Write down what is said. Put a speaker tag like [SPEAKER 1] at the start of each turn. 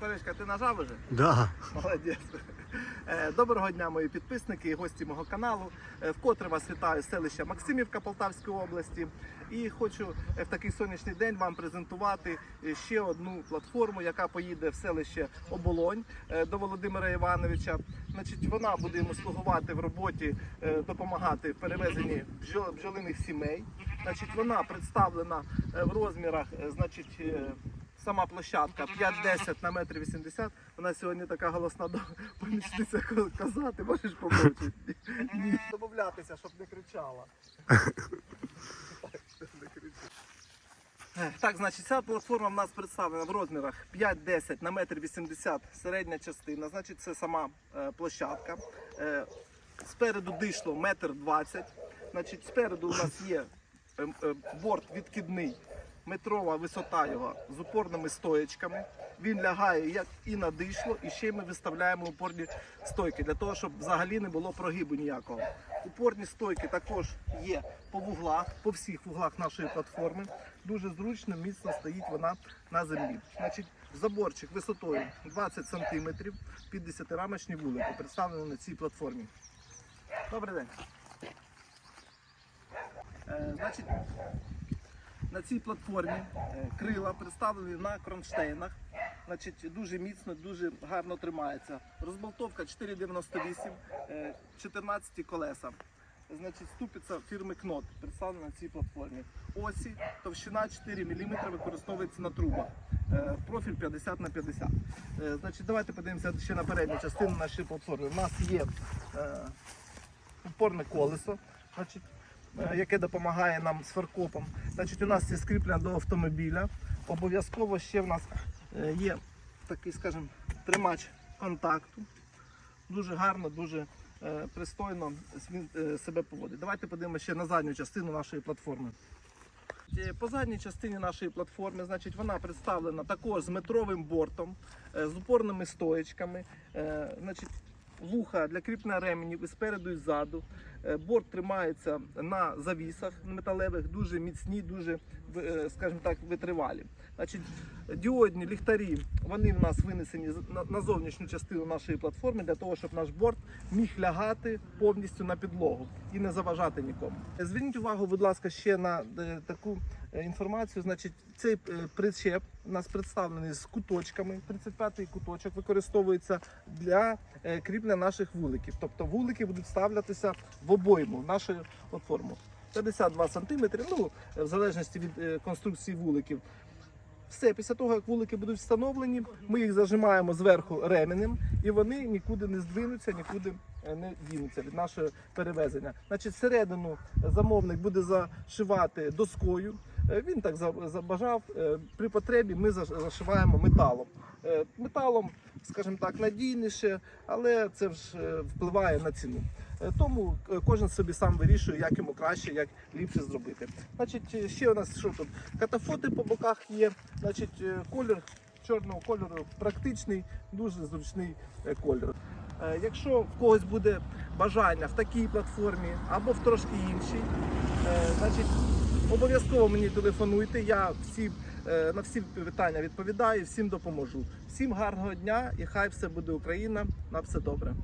[SPEAKER 1] Таричка, ти нажав уже?
[SPEAKER 2] Да.
[SPEAKER 1] Молодець. Е, Доброго дня, мої підписники і гості мого каналу. Е, Вкотре вас вітаю з селища Максимівка Полтавської області. І хочу е, в такий сонячний день вам презентувати ще одну платформу, яка поїде в селище Оболонь до Володимира Івановича. Значить, вона буде йому слугувати в роботі, допомагати в перевезенні бджолиних сімей. Значить, вона представлена в розмірах, значить. Сама площадка 5-10 на метр 80. Вона сьогодні така голосна помічниця ко- коза, ти можеш помовчати? Ні. Домовлятися, щоб не кричала. Е, Так, значить, ця платформа в нас представлена в розмірах 5-10 на метр 80 середня частина. Значить, це сама е, площадка. Е, спереду дишло метр 20. Значить, спереду у нас є е, е, борт відкидний, метрова висота його з упорними стоєчками. Він лягає як і на дишло, і ще ми виставляємо упорні стойки для того, щоб взагалі не було прогибу ніякого. Упорні стойки також є по вуглах, по всіх вуглах нашої платформи. Дуже зручно, міцно стоїть вона на землі. Значить, заборчик висотою 20 см під 10-рамочні вулики представлені на цій платформі. Добрий день. Е, значить, на цій платформі е, крила представлені на кронштейнах. Значить, дуже міцно, дуже гарно тримається. Розболтовка 4,98, е, 14 колеса. Значить, ступиця фірми Кнот представлена на цій платформі. Осі, товщина 4 мм використовується на трубах. Е, Профіль 50 на 50. Е, Значить, давайте подивимося ще на передню частину нашої платформи. У нас є е, упорне колесо, значить, яке допомагає нам з фаркопом. Значить, у нас це скріплення до автомобіля. Обов'язково ще в нас е, є такий, скажімо, тримач контакту. Дуже гарно, дуже е, пристойно е, себе поводить. Давайте подивимося ще на задню частину нашої платформи. По задній частині нашої платформи, значить, вона представлена також з метровим бортом, з упорними стоєчками, е, значить, вуха для кріплення ременів і спереду і ззаду. Е, Борт тримається на завісах металевих, дуже міцні, дуже, скажімо так, витривалі. Значить, діодні ліхтарі, вони в нас винесені на, зовнішню частину нашої платформи для того, щоб наш борт міг лягати повністю на підлогу і не заважати нікому. Зверніть увагу, будь ласка, ще на е, таку е, інформацію. Значить, цей е, причеп у нас представлений з куточками. 35-й куточок використовується для е, кріплення наших вуликів. Тобто вулики будуть ставлятися в обойму в нашу платформу. 52 см, ну, в залежності від е, конструкції вуликів. Все, після того, як вулики будуть встановлені, ми їх зажимаємо зверху ременем, і вони нікуди не здвинуться, нікуди е, не дінуться від нашого перевезення. Значить, всередину замовник буде зашивати доскою. Е, Він так забажав. Е, При потребі ми зашиваємо металом. Е, Металом, скажімо так, надійніше, але це ж е, впливає на ціну. Е, Тому е, кожен собі сам вирішує, як йому краще, як ліпше зробити. Значить, ще у нас що тут? Катафоти по боках є. Значить, колір чорного кольору практичний, дуже зручний. Е, Якщо в когось буде бажання в такій платформі або в трошки іншій, значить обов'язково мені телефонуйте. Я всі, Е, на всі питання відповідаю, всім допоможу. Всім гарного дня і хай все буде Україна. На все добре.